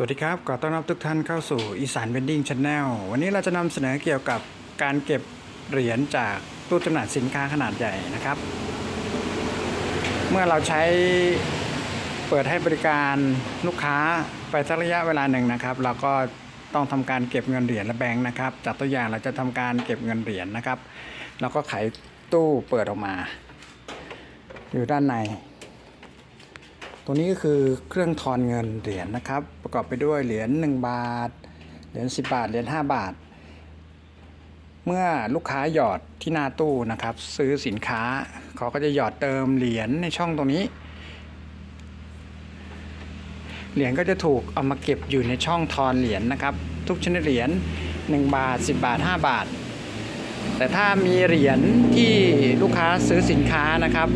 สวัสดีครับขอต้อนรับทุกท่านเข้าสู่อีสานเวนดิ้งช n แนลวันนี้เราจะนำเสนอเกี่ยวกับการเก็บเหรียญจากตู้จำหน่ายสินค้าขนาดใหญ่นะครับ เมื่อเราใช้เปิดให้บริการลูกค้าไปสักระยะเวลาหนึ่งนะครับ เราก็ต้องทำการเก็บเงินเหรียญและแบงค์นะครับ จากตัวอย่างเราจะทำการเก็บเงินเหรียญนะครับเราก็ไขตู้เปิดออกมา อยู่ด้านใน ตัวนี้ก็คือเครื่องทอนเงินเหรียญนะครับ ประกอบไปด้วยเหรียญ1บาท เหรียญ10 บาท เหรียญ5บาท เมื่อลูกค้าหยอดที่หน้าตู้นะครับ ซื้อสินค้าเขาก็จะหยอดเติมเหรียญในช่องตรงนี้ เหรียญก็จะถูกเอามาเก็บอยู่ในช่องทอนเหรียญนะครับ ทุกชนิดเหรียญ1บาท 10 บาท 5 บาท แต่ถ้ามีเหรียญที่ลูกค้าซื้อสินค้านะครับ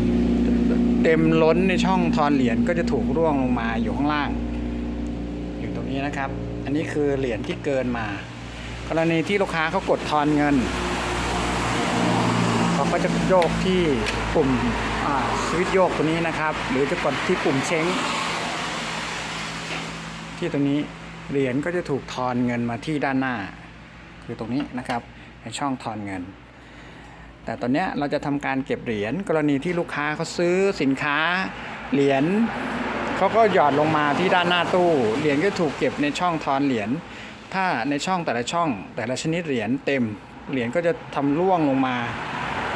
เต็มล้นในช่องทอนเหรียญก็จะถูกร่วงลงมาอยู่ข้างล่าง อยู่ตรงนี้นะครับ อันนี้คือเหรียญที่เกินมา กรณีที่ลูกค้าเขากดทอนเงินเขาก็จะโยกที่ปุ่มสวิตช์โยกตัวนี้นะครับ หรือจะกดที่ปุ่มเช้ง ที่ตรงนี้เหรียญก็จะถูกทอนเงินมาที่ด้านหน้า คือตรงนี้นะครับในช่องทอนเงิน แต่ตอนนี้เราจะทำการเก็บเหรียญกรณีที่ลูกค้าเขาซื้อสินค้าเหรียญเขาก็หยอดลงมาที่ด้านหน้าตู้เหรียญก็ถูกเก็บในช่องทอนเหรียญถ้าในช่องแต่ละช่อง แต่ละชนิดเหรียญเต็มเหรียญก็จะทำร่วงลงมา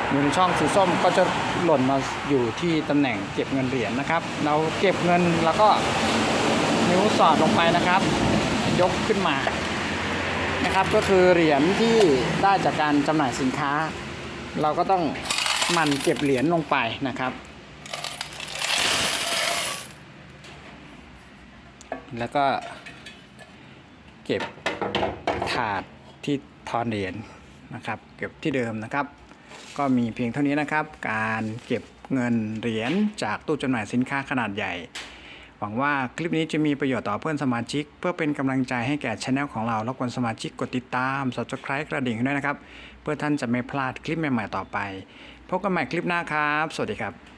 อยู่ในช่องสีส้มก็จะหล่นมาอยู่ที่ตำแหน่งเก็บเงินเหรียญนะครับ เราเก็บเงินแล้วก็นิ้วสอดลงไปนะครับ ยกขึ้นมานะครับ ก็คือเหรียญที่ได้จากการจำหน่ายสินค้า เราก็ต้องมันเก็บเหรียญลงไปนะครับ แล้วก็เก็บถาดที่ทอนเหรียญนะครับ เก็บที่เดิมนะครับ ก็มีเพียงเท่านี้นะครับ การเก็บเงินเหรียญจากตู้จำหน่ายสินค้าขนาดใหญ่ หวังว่าคลิปนี้จะมีประโยชน์ต่อเพื่อนสมาชิก เพื่อเป็นกำลังใจให้แก่ช anel ของเรารบกวนสมาชิกกดติดตาม subscribe กระดิ่งให้ด้วยนะครับ เพื่อท่านจะไม่พลาดคลิปใหม่ๆต่อไป พบกันใหม่คลิปหน้าครับ สวัสดีครับ